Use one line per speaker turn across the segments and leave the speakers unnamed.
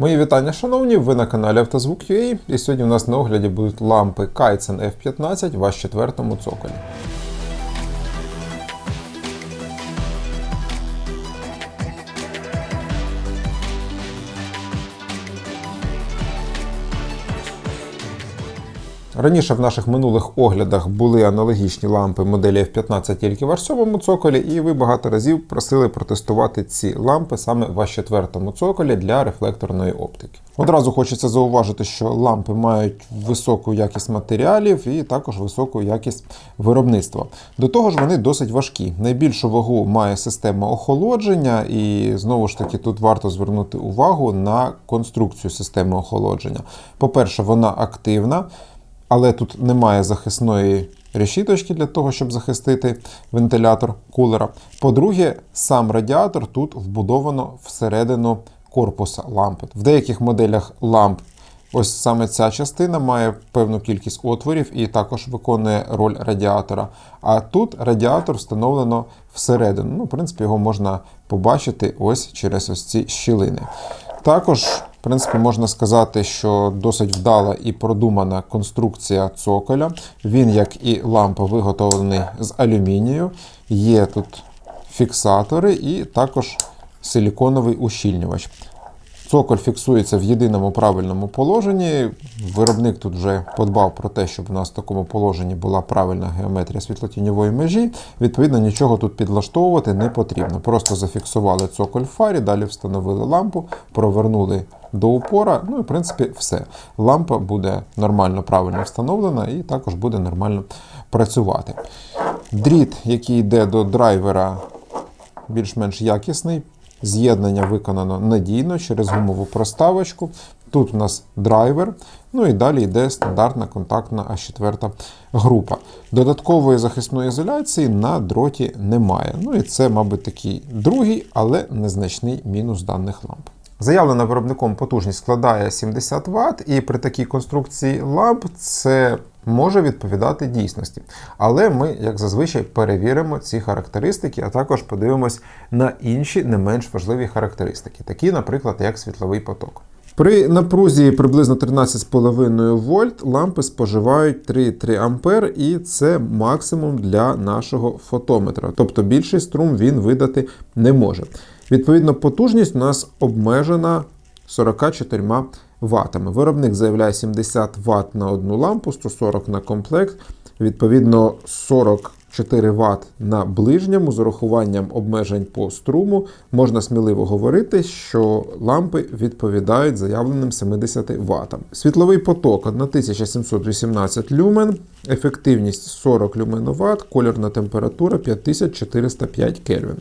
Мої вітання, шановні! Ви на каналі Автозвук.ua і сьогодні у нас на огляді будуть лампи Kaizen F15 в четвертому цоколі. Раніше в наших минулих оглядах були аналогічні лампи моделі F15 тільки в аж сьомому цоколі, і ви багато разів просили протестувати ці лампи саме в аж четвертому цоколі для рефлекторної оптики. Одразу хочеться зауважити, що лампи мають високу якість матеріалів і також високу якість виробництва. До того ж, вони досить важкі. Найбільшу вагу має система охолодження, і знову ж таки тут варто звернути увагу на конструкцію системи охолодження. По-перше, вона активна але тут немає захисної решіточки для того, щоб захистити вентилятор кулера. По-друге, сам радіатор тут вбудовано всередину корпуса лампи. В деяких моделях ламп. Ось саме ця частина має певну кількість отворів і також виконує роль радіатора. А тут радіатор встановлено всередину. Ну, В принципі, його можна побачити ось через ось ці щілини. Також в принципі, можна сказати, що досить вдала і продумана конструкція цоколя. Він, як і лампа, виготовлений з алюмінію. Є тут фіксатори і також силіконовий ущільнювач. Цоколь фіксується в єдиному правильному положенні. Виробник тут вже подбав про те, щоб у нас в такому положенні була правильна геометрія світлотіньової межі. Відповідно, нічого тут підлаштовувати не потрібно. Просто зафіксували цоколь в фарі, далі встановили лампу, провернули до упора. Ну і в принципі все. Лампа буде нормально правильно встановлена і також буде нормально працювати. Дріт, який йде до драйвера, більш-менш якісний. З'єднання виконано надійно через гумову проставочку. Тут у нас драйвер, ну і далі йде стандартна контактна А4 група. Додаткової захисної ізоляції на дроті немає. Ну і це, мабуть, такий другий, але незначний мінус даних ламп. Заявлена виробником потужність складає 70 Вт, і при такій конструкції ламп це може відповідати дійсності. Але ми, як зазвичай, перевіримо ці характеристики, а також подивимось на інші не менш важливі характеристики, такі, наприклад, як світловий поток. При напрузі приблизно 13,5 вольт лампи споживають 3,3 А, і це максимум для нашого фотометра. Тобто більший струм він видати не може. Відповідно, потужність у нас обмежена 44 ватами. Виробник заявляє 70 Вт на одну лампу, 140 на комплект. Відповідно, 44 Вт на ближньому з урахуванням обмежень по струму. Можна сміливо говорити, що лампи відповідають заявленим 70 Вт. Світловий поток 1718 люмен, ефективність 40 люменоват, кольорна температура 5405 Кельвін.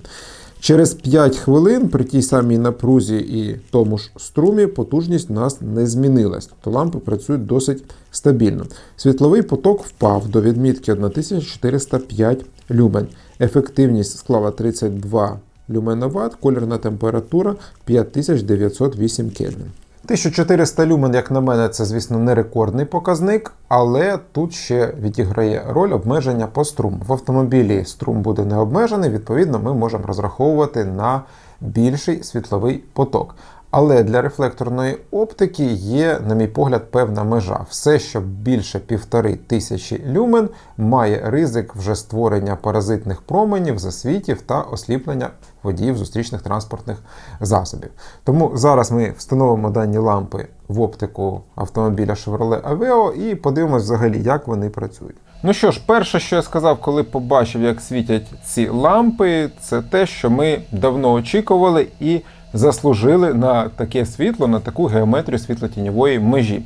Через 5 хвилин при тій самій напрузі і тому ж струмі потужність у нас не змінилась, тобто лампи працюють досить стабільно. Світловий поток впав до відмітки 1405 люмен. Ефективність склала 32 люменоват, колірна температура 5908 Кельвін. 1400 люмен, як на мене, це, звісно, не рекордний показник, але тут ще відіграє роль обмеження по струму. В автомобілі струм буде не обмежений, відповідно, ми можемо розраховувати на більший світловий поток. Але для рефлекторної оптики є, на мій погляд, певна межа. Все, що більше півтори тисячі люмен, має ризик вже створення паразитних променів, засвітів та осліплення водіїв зустрічних транспортних засобів. Тому зараз ми встановимо дані лампи в оптику автомобіля Chevrolet Aveo і подивимось взагалі, як вони працюють. Ну що ж, перше, що я сказав, коли побачив, як світять ці лампи, це те, що ми давно очікували і заслужили на таке світло, на таку геометрію світлотіньової межі.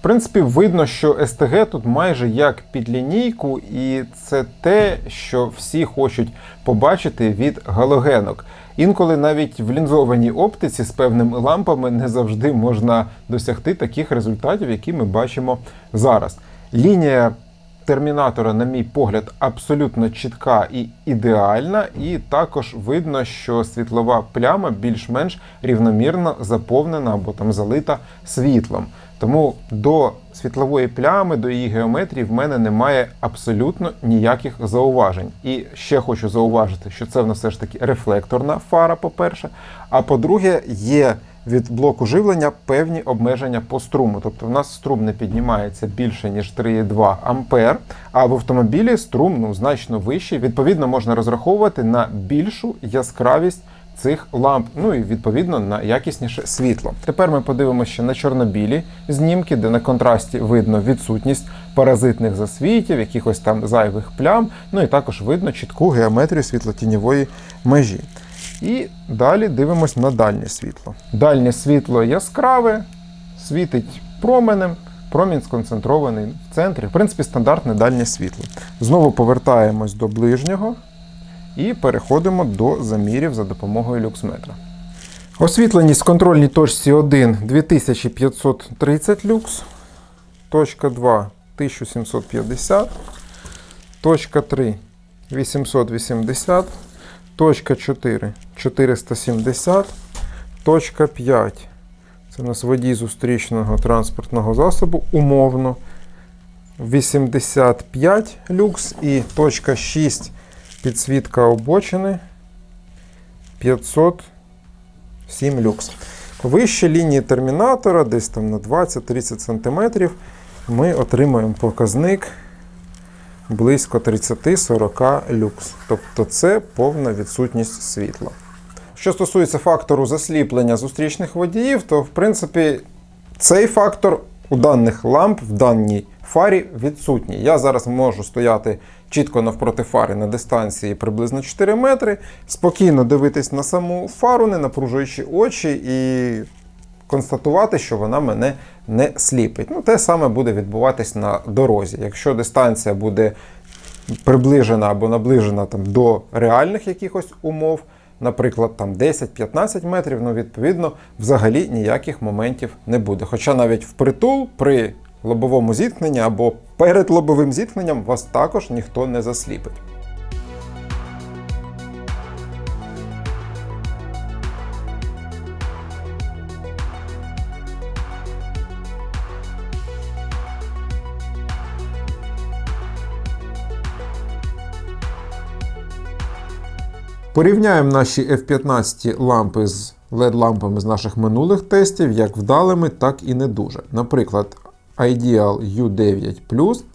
В принципі, видно, що СТГ тут майже як під лінійку, і це те, що всі хочуть побачити від галогенок. Інколи навіть в лінзованій оптиці з певними лампами не завжди можна досягти таких результатів, які ми бачимо зараз. Лінія термінатора, на мій погляд, абсолютно чітка і ідеальна, і також видно, що світлова пляма більш-менш рівномірно заповнена або там залита світлом. Тому до світлової плями, до її геометрії в мене немає абсолютно ніяких зауважень. І ще хочу зауважити, що це в нас все ж таки рефлекторна фара, по-перше. А по-друге, є від блоку живлення певні обмеження по струму. Тобто в нас струм не піднімається більше, ніж 3,2 ампер, а в автомобілі струм ну, значно вищий. Відповідно, можна розраховувати на більшу яскравість цих ламп, ну і відповідно на якісніше світло. Тепер ми подивимося на чорнобілі знімки, де на контрасті видно відсутність паразитних засвітів, якихось там зайвих плям. Ну і також видно чітку геометрію світлотіньової межі. І далі дивимось на дальнє світло. Дальнє світло яскраве, світить променем. Промінь сконцентрований в центрі. В принципі, стандартне дальнє світло. Знову повертаємось до ближнього і переходимо до замірів за допомогою люксметра. Освітленість в контрольній точці 1 2530 люкс, точка 2 1750, точка 3 880, точка 4 470, точка 5 це у нас водій зустрічного транспортного засобу умовно 85 люкс і точка 6 підсвітка обочини 507 люкс. Вище лінії термінатора, десь там на 20-30 см, ми отримаємо показник близько 30-40 люкс. Тобто це повна відсутність світла. Що стосується фактору засліплення зустрічних водіїв, то в принципі цей фактор у даних ламп в даній фарі відсутній. Я зараз можу стояти чітко навпроти фари на дистанції приблизно 4 метри, спокійно дивитись на саму фару, не напружуючи очі, і констатувати, що вона мене не сліпить. Ну, те саме буде відбуватись на дорозі. Якщо дистанція буде приближена або наближена там, до реальних якихось умов, наприклад, там 10-15 метрів, ну, відповідно, взагалі ніяких моментів не буде. Хоча навіть впритул при лобовому зіткненні або перед лобовим зіткненням вас також ніхто не засліпить. Порівняємо наші F15 лампи з LED-лампами з наших минулих тестів, як вдалими, так і не дуже. Наприклад, Ideal U9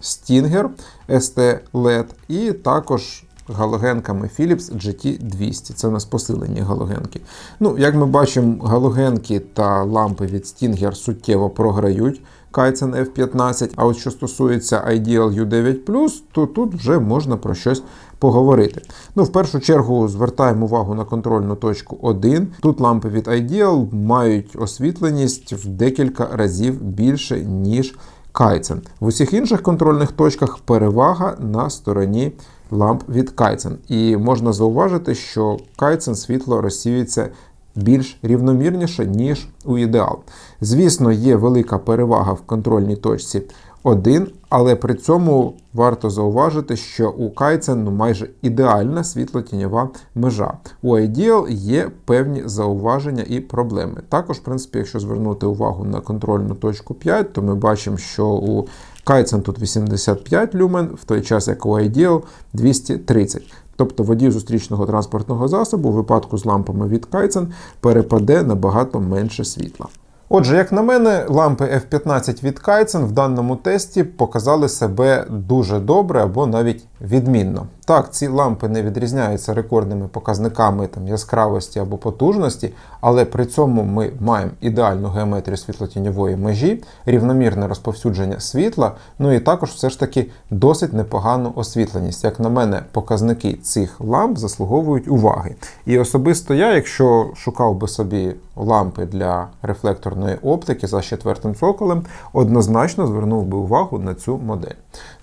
Stinger ST LED і також галогенками Philips GT200. Це у нас посилені галогенки. Ну, Як ми бачимо, галогенки та лампи від Stinger суттєво програють Kaizen F15. А от що стосується Ideal U9 то тут вже можна про щось поговорити. Ну, В першу чергу звертаємо увагу на контрольну точку 1. Тут лампи від Ideal мають освітленість в декілька разів більше, ніж Kaizen. В усіх інших контрольних точках перевага на стороні ламп від Kaizen. І можна зауважити, що Kaizen світло розсіюється більш рівномірніше, ніж у ідеал. Звісно, є велика перевага в контрольній точці 1, але при цьому варто зауважити, що у Kaizen ну, майже ідеальна світлотіньова межа. У Ideal є певні зауваження і проблеми. Також, в принципі, якщо звернути увагу на контрольну точку 5, то ми бачимо, що у Kaizen тут 85 люмен, в той час як у Ideal 230. Тобто водій зустрічного транспортного засобу у випадку з лампами від Kaizen перепаде набагато менше світла. Отже, як на мене, лампи F15 від Kaizen в даному тесті показали себе дуже добре або навіть відмінно. Так, ці лампи не відрізняються рекордними показниками там, яскравості або потужності, але при цьому ми маємо ідеальну геометрію світлотіньової межі, рівномірне розповсюдження світла, ну і також все ж таки досить непогану освітленість. Як на мене, показники цих ламп заслуговують уваги. І особисто я, якщо шукав би собі лампи для рефлекторної оптики за четвертим цоколем, однозначно звернув би увагу на цю модель.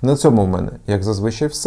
На цьому в мене, як зазвичай,